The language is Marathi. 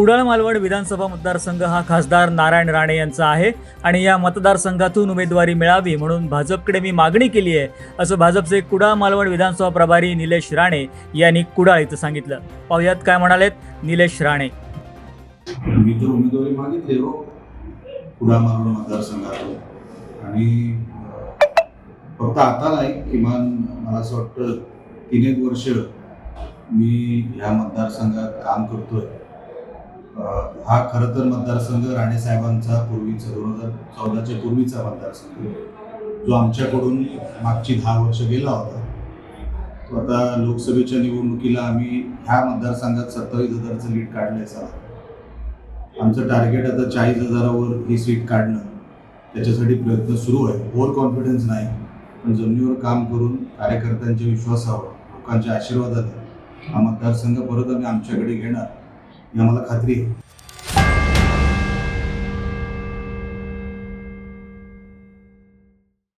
कुडाळ मालवण विधानसभा मतदारसंघ हा खासदार नारायण राणे यांचा आहे आणि या मतदारसंघातून उमेदवारी मिळावी म्हणून भाजपकडे मी मागणी केली आहे असं भाजपचे कुडाळ मालवण विधानसभा प्रभारी निलेश राणे यांनी कुडाळ इथं सांगितलं. पाहुयात काय म्हणालेत निलेश राणे. मी तर उमेदवारी मागितली हो कुडाळ मालवण मतदारसंघातून. आणि फक्त आता नाही किमान मला असं वाटतं तीन एक वर्ष मी ह्या मतदारसंघात काम करतोय. हा खरं तर मतदारसंघ राणे साहेबांचा पूर्वीचा दोन हजार चौदाच्या पूर्वीचा मतदारसंघ. जो आमच्याकडून मागची दहा वर्ष गेला होता. तो आता लोकसभेच्या निवडणुकीला आम्ही ह्या मतदारसंघात सत्तावीस हजारचं लीड काढल्याचा आमचं टार्गेट आता चाळीस हजारावर ही सीट काढणं त्याच्यासाठी प्रयत्न सुरू आहे. ओव्हर कॉन्फिडन्स नाही पण जमिनीवर काम करून कार्यकर्त्यांच्या विश्वासावर लोकांच्या आशीर्वादाने हा मतदारसंघ परत आम्ही आमच्याकडे घेणार ही आम्हाला खात्री आहे.